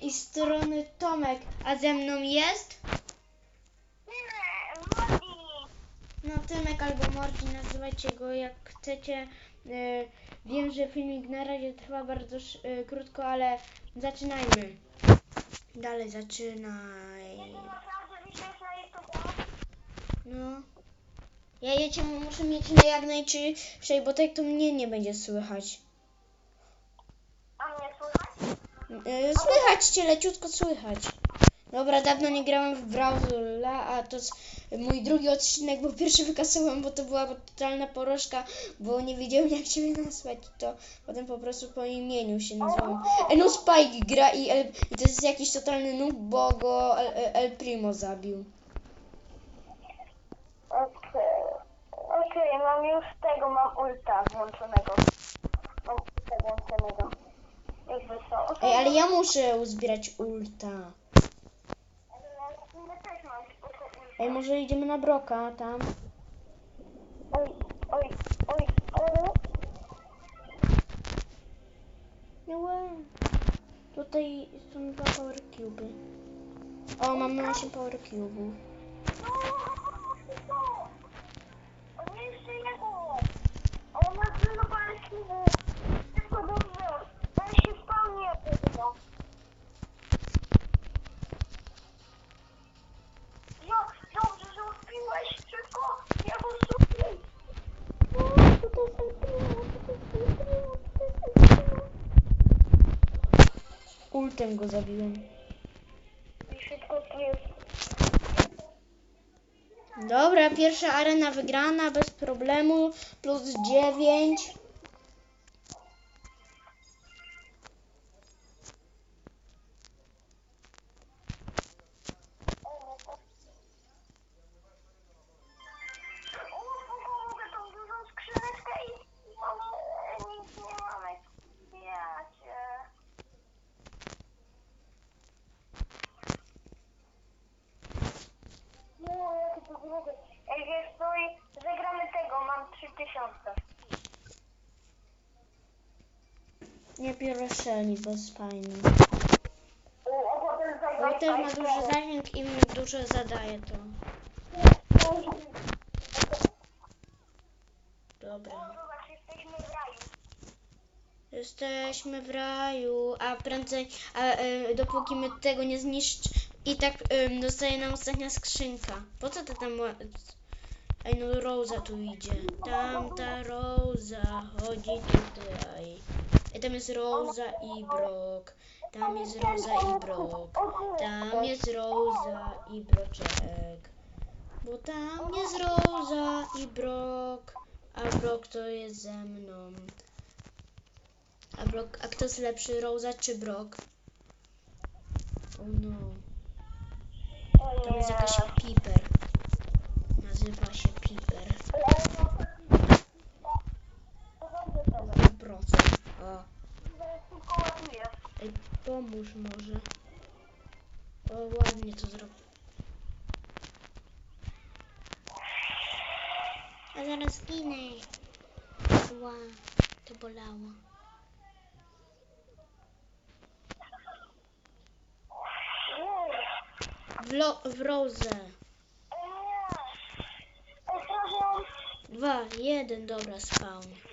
tej strony Tomek, a ze mną jest? No Tymek albo Morci, nazywajcie go jak chcecie. E, Wiem, że filmik na razie trwa bardzo e, krótko, ale zaczynajmy. Dalej zaczynaj. No. Ja jecie muszę mieć na jak najciszej, bo tak to mnie nie będzie słychać. A mnie słychać? E, Słychać cię, leciutko słychać. Dobra, dawno nie grałem w Brawla, a to mój drugi odcinek, bo pierwszy wykasowałem, bo to była totalna porażka, bo nie wiedziałem jak ciebie nazwać, to potem po prostu po imieniu się nazwałem. E, no Spike gra i, El, i to jest jakiś totalny noob, bo go El, El- Primo zabił. Okej. Okej, mam już tego, mam ulta włączonego. Mam ulta włączonego. Co? Okej. Ej, ale ja muszę uzbierać ulta. My też mam ulta. Ej, może idziemy na Broka tam? Oj, oj, oj, oj. Nie łe. Tutaj są dwa power cube'y. O, mamy 8 power cube'ów. On jeszcze jego. On ma zero palców. Tylko dobrze. On się spełnia tego. Jak dobrze, że uspiłeś tylko jego suki. Ultem go zabiłem. I szybko tu jest. Dobra, pierwsza arena wygrana bez problemu. Plus 9. Nie biorę szeli, bo jest fajny. Też ma duży zasięg i mi dużo zadaje to. Dobra. Jesteśmy w raju. A prędzej, a, e, dopóki my tego nie zniszcz i tak e, dostaje nam ostatnia skrzynka. Po co ty tam... ła- Ej, no Rosa tu idzie. Tamta Rosa chodzi tutaj. Tam jest Rosa i Brock. Tam jest Rosa i Brock. Tam jest Rosa i Broczek. Bo tam jest Rosa i Brock. A Brock to jest ze mną. A Brock, a kto jest lepszy, Rosa czy Brock? Oh no. O Tam jest jakaś Piper. Nazywa się Piper. Procent. O. Zaraz tylko ładuję. Ej, pomóż może. O, ładnie to zrobił. A zaraz zginę. Ła, to bolało. W, lo, w rozę. Dwa, jeden, dobra, spawn.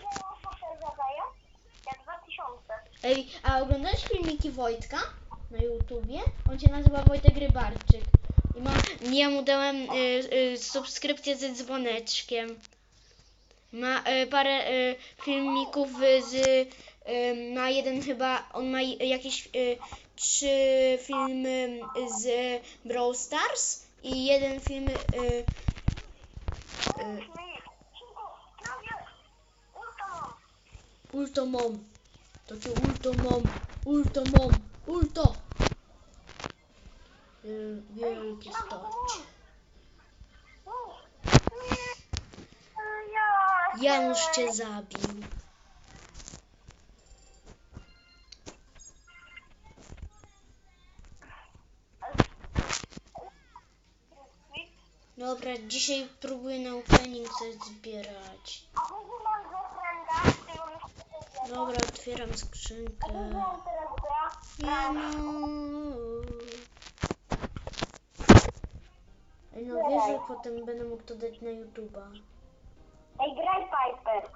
2000. Ej, a oglądałeś filmiki Wojtka na YouTubie? On się nazywa Wojtek Rybarczyk. I ma, ja mu dałem y, y, subskrypcję ze dzwoneczkiem. Ma y, parę y, filmików z... Y, ma jeden chyba, on ma jakieś y, trzy filmy z Brawl Stars i jeden film... Y, y, Takie ulto mom. Ulto mom. Ulto. Wiel- Wielkie starcie. Janusz cię zabił. Dobra, dzisiaj próbuję na opening coś zbierać. Dobra, otwieram skrzynkę. Nie no. Ej, no wiesz, że potem będę mógł to dać na YouTube'a. Ej, graj Piper.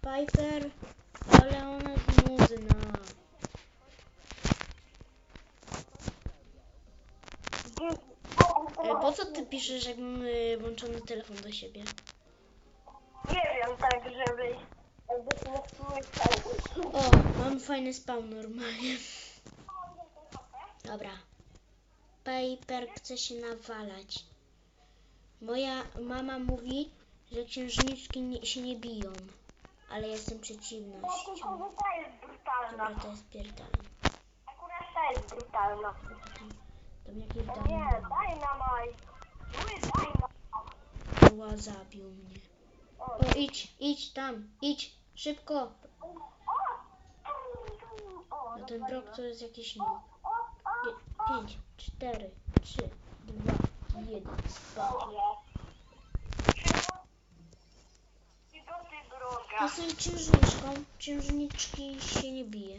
Piper, ale ona jest nudna. E, po co ty piszesz, jak włączony telefon do siebie? Nie wiem, tak, żeby... O, mam fajny spawn normalnie. Dobra. Piper chce się nawalać. Moja mama mówi, że księżniczki nie, się nie biją. Ale jestem tylko, że ta jest brutalna. Dobra, to jest pierdalam. Akurat ta jest brutalna. Tam jakiś O nie, dynamit. dynamite. Mój dynamite. Ła, zabił mnie. O, idź, idź tam, idź, szybko. No ten brok to jest jakiś no. o, o, o. 5, 4, 3, 2, 1, spadł. I. Jestem księżniczką. Księżniczki się nie bije.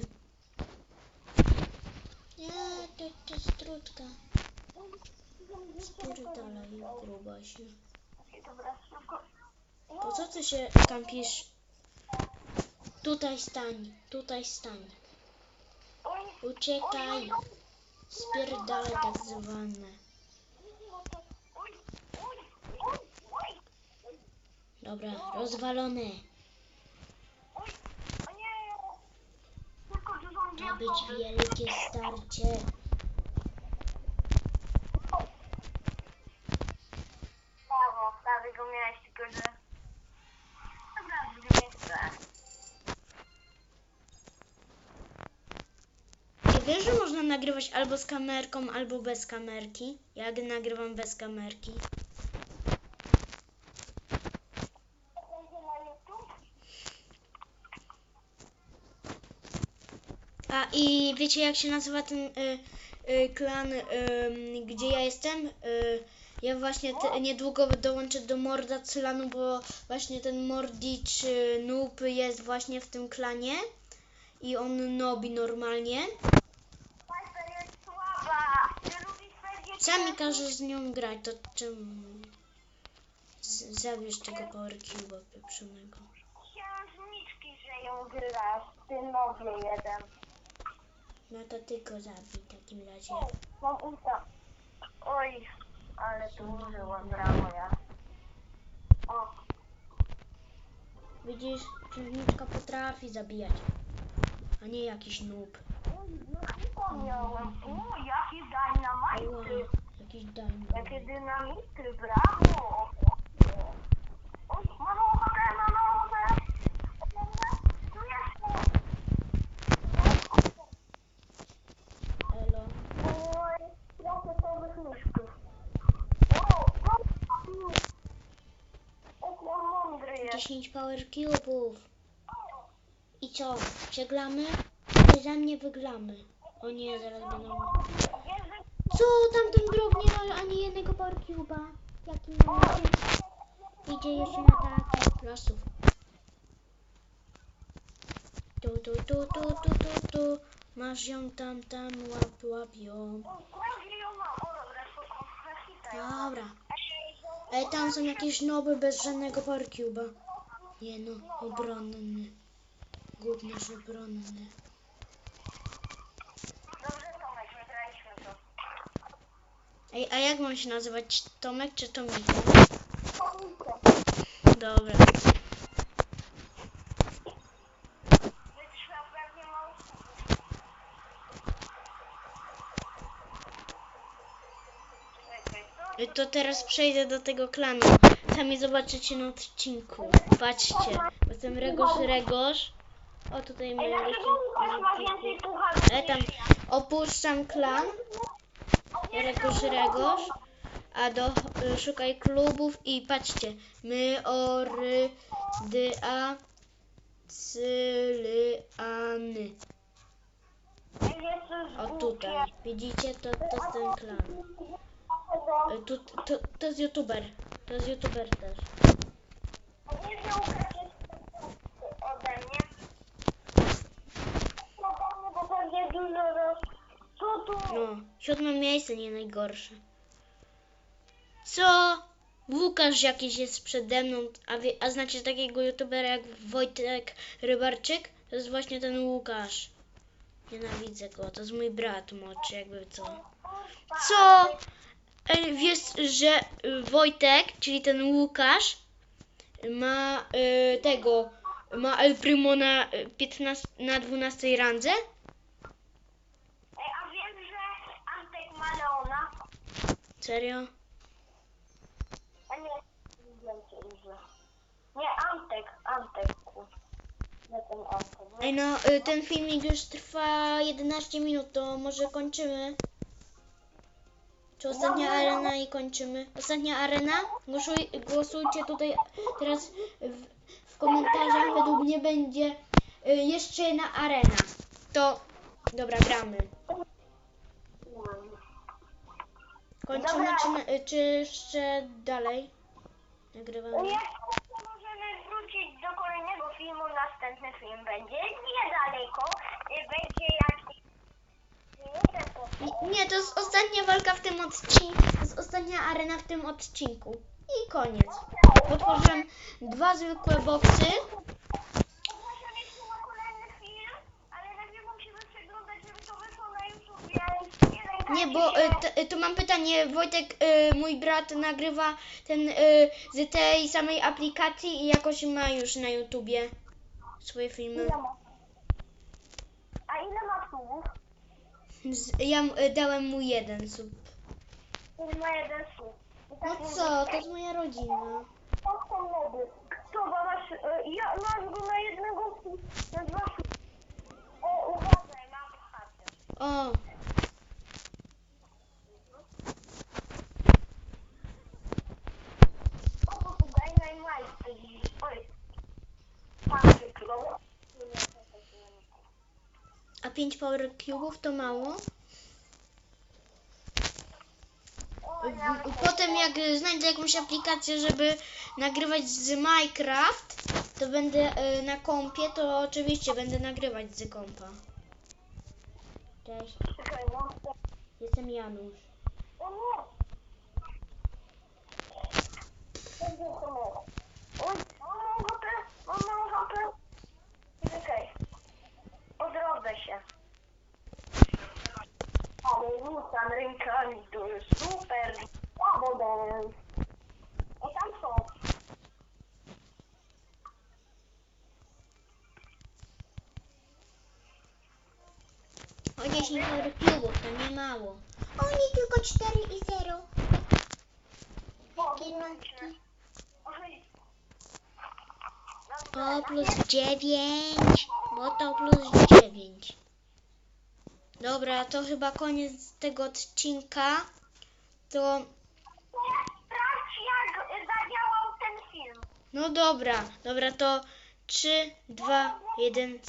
Nie, to, to jest trudka. Spierdalaj, grubasie. Dobra, szybko. Po co ty się kampisz? Tutaj stań, tutaj stań. Uciekaj. Spierdalaj tak zwane. Dobra, rozwalone. Ma być wielkie starcie. Brawo, prawie go miałeś, tylko że... Dobra, drugie miejsce. Wiesz, że można nagrywać albo z kamerką, albo bez kamerki? Ja nagrywam bez kamerki. A i wiecie jak się nazywa ten y, y, klan, ym, gdzie ja jestem? Y, ja właśnie te, niedługo dołączę do Morda Cylanu, bo właśnie ten Mordicz y, Noob jest właśnie w tym klanie. I on nobi normalnie. Piper jest słaba. Nie powiedzieć... Sami każesz z nią grać, to czemu? Z- Zabierz tego Power Cube'a pieprzonego. Księżniczki, że ją grasz. Ty nowy jeden. No to ty go zabij w takim razie. O, mam ulta. Oj, ale tu użyłam, brawo ja. O, Widzisz, księżniczka potrafi zabijać, a nie jakiś noob. oj, no zapomniałem. O, jakie Ała, dynamity. jakiś dajmy. Jakie dynamity, brawo. Oj, mam ochotę, mam ochotę. Tu jest. Elo. Oj, trochę tych myszków. O, mam O, on mądry jest. 10 Power Cube'ów. I co? Przeglamy? Czy za mnie wyglamy? O nie, zaraz będą... Co? Tamten drog nie ma ani jednego Cube'a. Jaki nie Idzie jeszcze na takie losów. Tu, tu, tu, tu, tu, tu, tu. Masz ją tam, tam, łap, łap ją. dobra. Ej, tam są jakieś noby bez żadnego Cube'a. Nie no, obronny. Gówniarz obronny. Dobrze, Tomek, wygraliśmy to. Ej, a jak mam się nazywać? Tomek czy? Tomiko. Dobra. Ej, To teraz przejdę do tego klanu. Sami zobaczycie na odcinku. Patrzcie. Jestem Regosz Regosz. O, tutaj Ej, mnie dlaczego Łukasz ma więcej pucharów Ale tam opuszczam klan. Regosz Regosz. A do y, szukaj klubów i patrzcie. My o ry dy a cyly any. O tutaj. Widzicie? To, to jest ten klan. Y, Tu, to, to jest youtuber. To jest youtuber też. Nie wiem, Łukasz jest ode mnie. Ode mnie, bo pewnie tu? No, siódme miejsce nie najgorsze. Co? Łukasz jakiś jest przede mną, a, wie, a znacie takiego youtubera jak Wojtek Rybarczyk? To jest właśnie ten Łukasz. Nienawidzę go, to jest mój brat młodszy, jakby co. Co? Ej, wiesz, że Wojtek, czyli ten Łukasz, ma y, tego, ma El Primo na, y, 15, na 12 randze? Ej, a wiem, że Antek ma Leona. Serio? A nie, nie Antek, Antek. Nie? Ej no, y, ten filmik już trwa 11 minut, to może kończymy? Czy ostatnia arena i kończymy? Ostatnia arena? Głosuj, głosujcie tutaj teraz w, w komentarzach. Według mnie będzie y, jeszcze jedna arena. To, dobra, gramy. Kończymy, czy, czy jeszcze dalej? Nagrywamy. Jeszcze możemy wrócić do kolejnego filmu. Następny film będzie niedaleko. Y, Będzie jakiś... Nie, to jest ostatnia walka w tym odcinku. To jest ostatnia arena w tym odcinku. I koniec. Otworzyłem dwa zwykłe boksy. Możemy iść na kolejny film, ale najpierw musimy przeglądać, żeby to wyszło na YouTube, więc jeden Nie, bo y, t, y, tu mam pytanie. Wojtek, y, mój brat nagrywa ten y, z tej samej aplikacji i jakoś ma już na YouTubie swoje filmy. Ile ma? A ile ma subów? Z, ja y, dałem mu jeden sub. Ma jeden sub. I tak No co, to jest moja rodzina. To mody? Kto, bo masz, y, ja, masz go na jednego, su- na dwa sub. O, uważaj, mam chatę. O, to tu daj najmajsty. Oj. Patrzę, kilo. A 5 power cube'ów to mało? Potem jak znajdę jakąś aplikację, żeby nagrywać z Minecraft, to będę y, na kompie, to oczywiście będę nagrywać z kompa. Cześć, jestem Janusz. Oj, mam ochotę, mam ochotę. Czekaj. Odrodzę się. Ale ruszam rękami, to jest super. Zawodę. O, tam są. O 10 power cube'ów, to nie mało. O nie, tylko 4 i 0. Kinówki. Oj. O plus 9, bo to plus 9. Dobra, to chyba koniec tego odcinka. To Sprawdź, jak zadziałał ten film. No dobra, dobra, to 3, 2, 1,